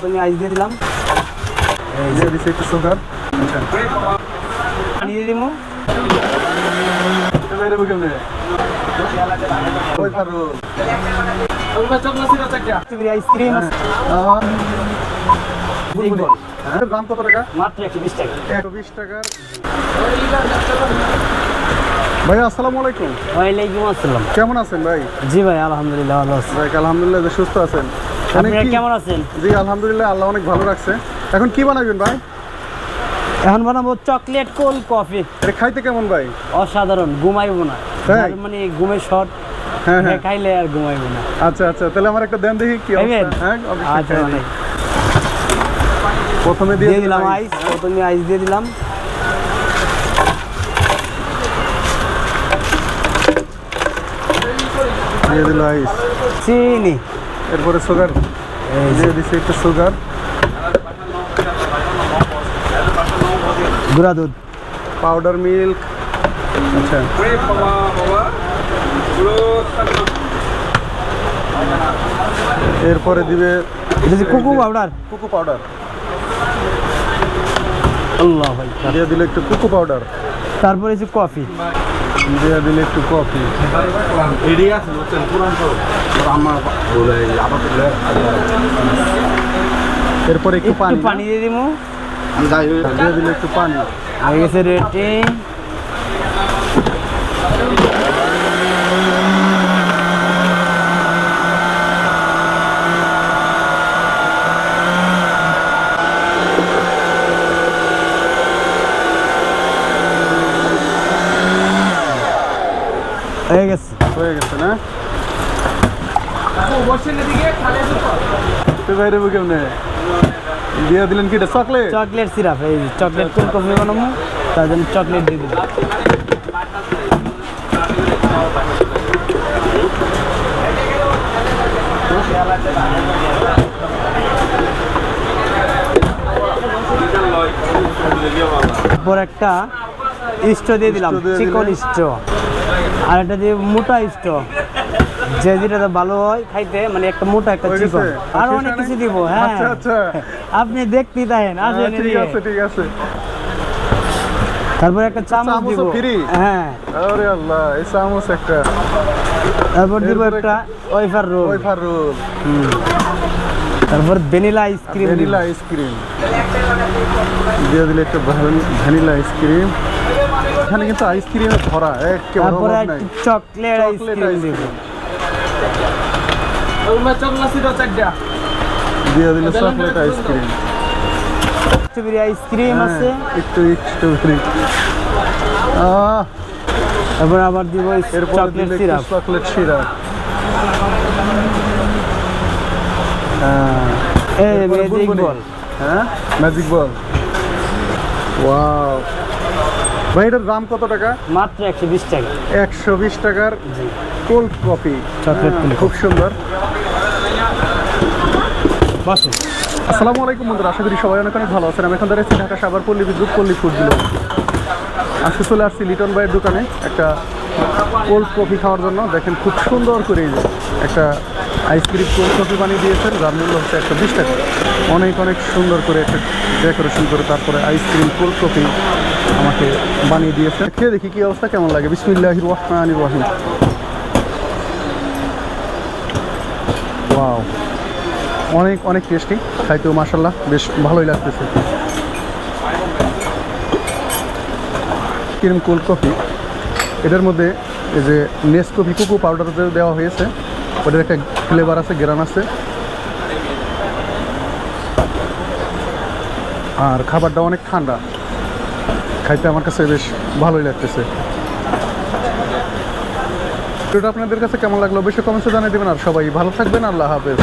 প্রথমে আইস দিয়ে দিলাম। দিয়ে দিচ্ছি একটু সুগার। আচ্ছা। পানি দিয়ে দিব আইসক্রিম। দেখব হ্যাঁ দাম কত টাকা? মাত্র একশো বিশ টাকা। একশো বিশ টাকার। ভাই আসসালামু আলাইকুম। ওয়ালাইকুম আসসালাম। কেমন আছেন ভাই? জি ভাই আলহামদুলিল্লাহ ভালো আছি। ভাই আলহামদুলিল্লাহ সুস্থ আছেন। আপনারা কেমন আছেন? জি আলহামদুলিল্লাহ আল্লাহ অনেক ভালো রাখছে। এখন কি বানাবেন ভাই? এখন বানাবো চকলেট কোল্ড কফি। এটা খাইতে কেমন ভাই? অসাধারণ ঘুমাইবো না? মানে ঘুমের শর্ট হ্যাঁ হ্যাঁ। খাইলে আর ঘুমাইবো না। আচ্ছা আচ্ছা তাহলে আমার একটা দেন দেখি কি হ্যাঁ আচ্ছা প্রথমে দিয়ে দিলাম দিলাম আইস প্রথমে আইস দিয়ে দিলাম। দিয়ে দিল আইস। চিনি। এরপরে সুগার দিয়ে দিচ্ছি একটু সুগার গুঁড়া দুধ। পাউডার মিল্ক আচ্ছা। এরপরে দিবে কুকু পাউডার কুকু পাউডার আল্লাহ ভাই দিয়ে দিলে একটু কুকু পাউডার তারপরে যে কফি দিয়ে দিলে একটু কফি এরপরে একটু পানি পানি দিয়ে দিব দিয়ে দিলে একটু পানি। আগে গেছে হয়ে গেছে। হয়ে গেছে না? তো বাইরে কেমনে? দিয়ে দিলেন কি চকলেট? চকলেট সিরাপ এই চকলেট কোন কফি বানাবো তার জন্য চকলেট দিয়ে দিলাম তারপর একটা ইস্টো দিয়ে দিলাম ইস্টো চিকন দিলেন। আর এটা দিয়ে মোটা ইস্টো যে যেটা ভালো হয় খাইতে মানে একটা মোটা একটা চিকন। আর অনেক কিছু দিব হ্যাঁ। আচ্ছা, আচ্ছা। আপনি দেখতেই থাকেন হ্যাঁ, আসেন ঠিক আছে ঠিক আছে। তারপর একটা চামচ দিব? হ্যাঁ। আরে আল্লাহ এই চামচ একটা। তারপর দিব একটা ওয়েফার রোল। ওই ফারুল তারপর ভ্যানিলা আইসক্রিম ভ্যানিলা আইসক্রিম দিয়ে দিলে একটু ভ্যানিলা আইসক্রিম এখানে কিন্তু আইসক্রিমে ভরা একেবারে তারপরে অভাব নাই। চকলেট চকলেট আইসক্রিম দিব। আইসক্রিম দিয়ে। দিলে চকলেট আইসক্রিম। স্ট্রবেরি আইসক্রিম আছে। একটু একটু আহ। এবার আবার দিব চকলেট সিরাপ। Chocolate syrup. এই ম্যাজিক বল হ্যাঁ ম্যাজিক বল ওয়াও ভাই এটার দাম কত টাকা? মাত্র একশো বিশ টাকা। একশো বিশ টাকার কোল্ড কফি। চকলেট খুব সুন্দর। বসে। আসসালামু আলাইকুম বন্ধুরা আশা করি সবাই অনেক অনেক ভালো আছেন। আমি এখন দাঁড়িয়েছি ঢাকা সাবার পল্লী বিদ্যুৎ পল্লী ফুড আজকে চলে আসছি লিটন ভাইয়ের দোকানে একটা কোল্ড কফি খাওয়ার জন্য। দেখেন খুব সুন্দর করে এই যে একটা আইসক্রিম কোল্ড কফি বানিয়ে দিয়েছেন যার মূল্য হচ্ছে একশো বিশ টাকা। অনেক অনেক সুন্দর করে একটা ডেকোরেশন করে তারপরে আইসক্রিম কোল্ড কফি আমাকে বানিয়ে দিয়েছে। খেয়ে দেখি কি অবস্থা, কেমন লাগে? বিসমিল্লাহির রহমানির রহিম। ওয়াও। অনেক অনেক টেস্টি, খাইতেও মাসাল্লাহ বেশ ভালোই লাগতেছে। ক্রিম কোল্ড কফি এটার মধ্যে এই যে নেস কফি কুকু পাউডার দেওয়া হয়েছে ওটার একটা ফ্লেভার আছে, গ্রান আছে। আর খাবারটা অনেক ঠান্ডা। খাইতে আমার কাছে বেশ ভালোই লাগতেছে। ভিডিওটা আপনাদের কাছে কেমন লাগল অবশ্যই কমেন্টসে জানিয়ে দেবেন আর সবাই ভালো থাকবেন, আল্লাহ হাফেজ।